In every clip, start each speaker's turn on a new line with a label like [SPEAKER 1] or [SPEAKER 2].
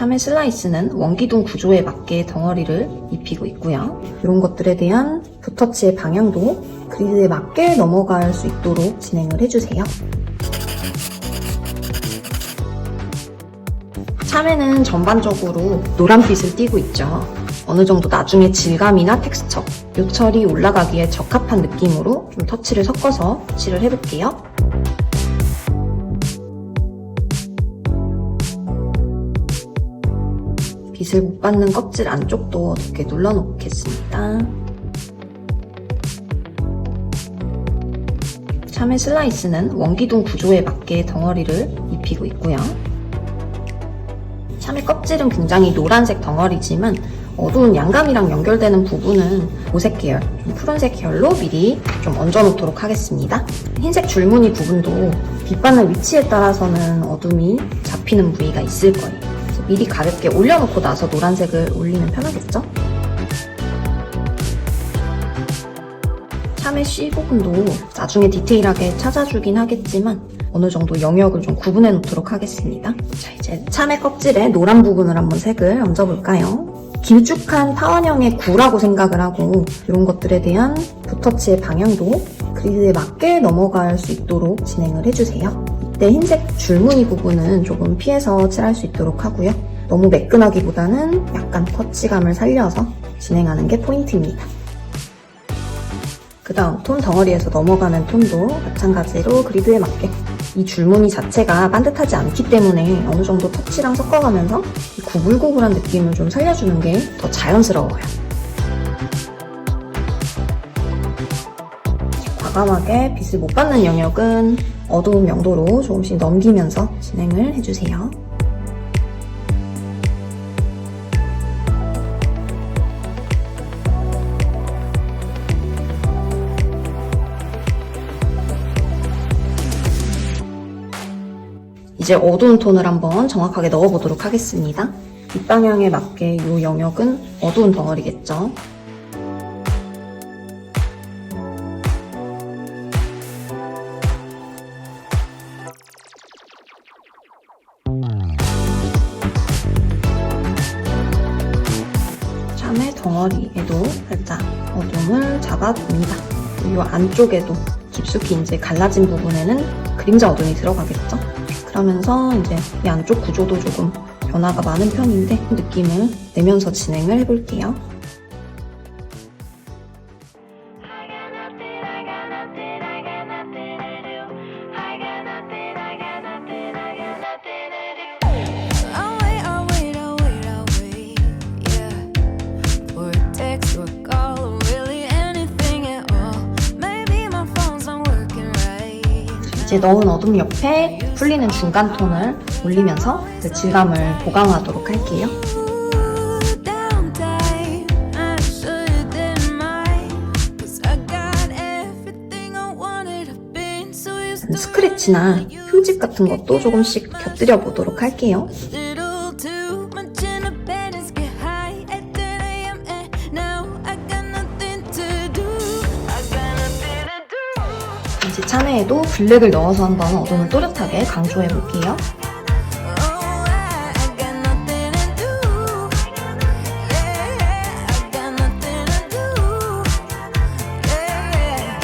[SPEAKER 1] 참외 슬라이스는 원기둥 구조에 맞게 덩어리를 입히고 있고요. 이런 것들에 대한 붓터치의 방향도 그리드에 맞게 넘어갈 수 있도록 진행을 해주세요. 참외는 전반적으로 노란빛을 띠고 있죠. 어느 정도 나중에 질감이나 텍스처, 요철이 올라가기에 적합한 느낌으로 좀 터치를 섞어서 칠을 해볼게요. 빛을 못 받는 껍질 안쪽도 이렇게 눌러놓겠습니다. 참외 슬라이스는 원기둥 구조에 맞게 덩어리를 입히고 있고요. 참외 껍질은 굉장히 노란색 덩어리지만 어두운 양감이랑 연결되는 부분은 보색 계열, 좀 푸른색 계열로 미리 좀 얹어 놓도록 하겠습니다. 흰색 줄무늬 부분도 빛 받는 위치에 따라서는 어둠이 잡히는 부위가 있을 거예요. 미리 가볍게 올려놓고 나서 노란색을 올리면 편하겠죠? 참외 씨 부분도 나중에 디테일하게 찾아주긴 하겠지만 어느 정도 영역을 좀 구분해 놓도록 하겠습니다. 자, 이제 참외 껍질에 노란 부분을 한번 색을 얹어볼까요? 길쭉한 타원형의 구라고 생각을 하고 이런 것들에 대한 붓터치의 방향도 그리드에 맞게 넘어갈 수 있도록 진행을 해주세요. 이때 흰색 줄무늬 부분은 조금 피해서 칠할 수 있도록 하고요. 너무 매끈하기보다는 약간 터치감을 살려서 진행하는 게 포인트입니다. 그 다음 톤 덩어리에서 넘어가는 톤도 마찬가지로 그리드에 맞게 이 줄무늬 자체가 반듯하지 않기 때문에 어느 정도 터치랑 섞어가면서 이 구불구불한 느낌을 좀 살려주는 게 더 자연스러워요. 과감하게 빛을 못 받는 영역은 어두운 명도로 조금씩 넘기면서 진행을 해주세요. 이제 어두운 톤을 한번 정확하게 넣어보도록 하겠습니다. 뒷방향에 맞게 이 영역은 어두운 덩어리겠죠. 덩어리에도 살짝 어둠을 잡아봅니다. 이 안쪽에도 깊숙이 이제 갈라진 부분에는 그림자 어둠이 들어가겠죠? 그러면서 이제 이 안쪽 구조도 조금 변화가 많은 편인데 느낌을 내면서 진행을 해볼게요. 이제 넣은 어둠 옆에 풀리는 중간 톤을 올리면서 그 질감을 보강하도록 할게요. 스크래치나 흠집 같은 것도 조금씩 곁들여 보도록 할게요. 제 참외에도 블랙을 넣어서 한번 어둠을 또렷하게 강조해 볼게요.
[SPEAKER 2] I got nothing to do. Yeah, I got nothing to do. Yeah.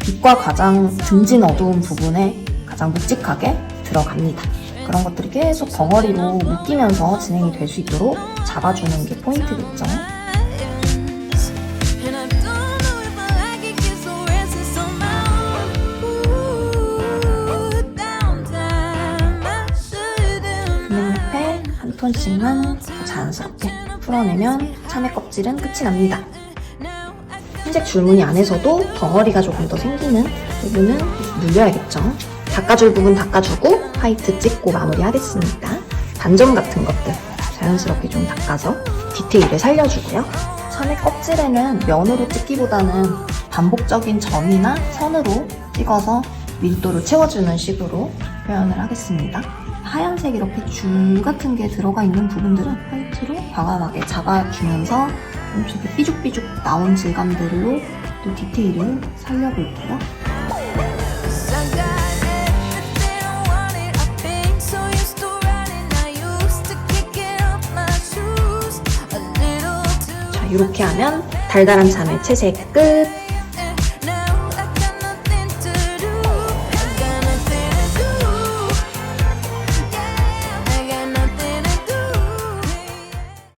[SPEAKER 1] 빛과 가장 등진 어두운 부분에 가장 묵직하게 들어갑니다. 그런 것들이 계속 덩어리로 묶이면서 진행이 될 수 있도록 잡아주는 게 포인트겠죠. 톤씩만 더 자연스럽게 풀어내면 참외 껍질은 끝이 납니다. 흰색 줄무늬 안에서도 덩어리가 조금 더 생기는 부분은 눌려야겠죠. 닦아줄 부분 닦아주고 화이트 찍고 마무리하겠습니다. 반점 같은 것들 자연스럽게 좀 닦아서 디테일을 살려주고요. 참외 껍질에는 면으로 찍기보다는 반복적인 점이나 선으로 찍어서 밀도를 채워주는 식으로 표현을 하겠습니다. 하얀색 이렇게 줄 같은 게 들어가 있는 부분들은 화이트로 과감하게 잡아주면서 좀 이렇게 삐죽삐죽 나온 질감들로 또 디테일을 살려볼게요.
[SPEAKER 2] 자,
[SPEAKER 1] 이렇게 하면 달달한 잠의 채색 끝!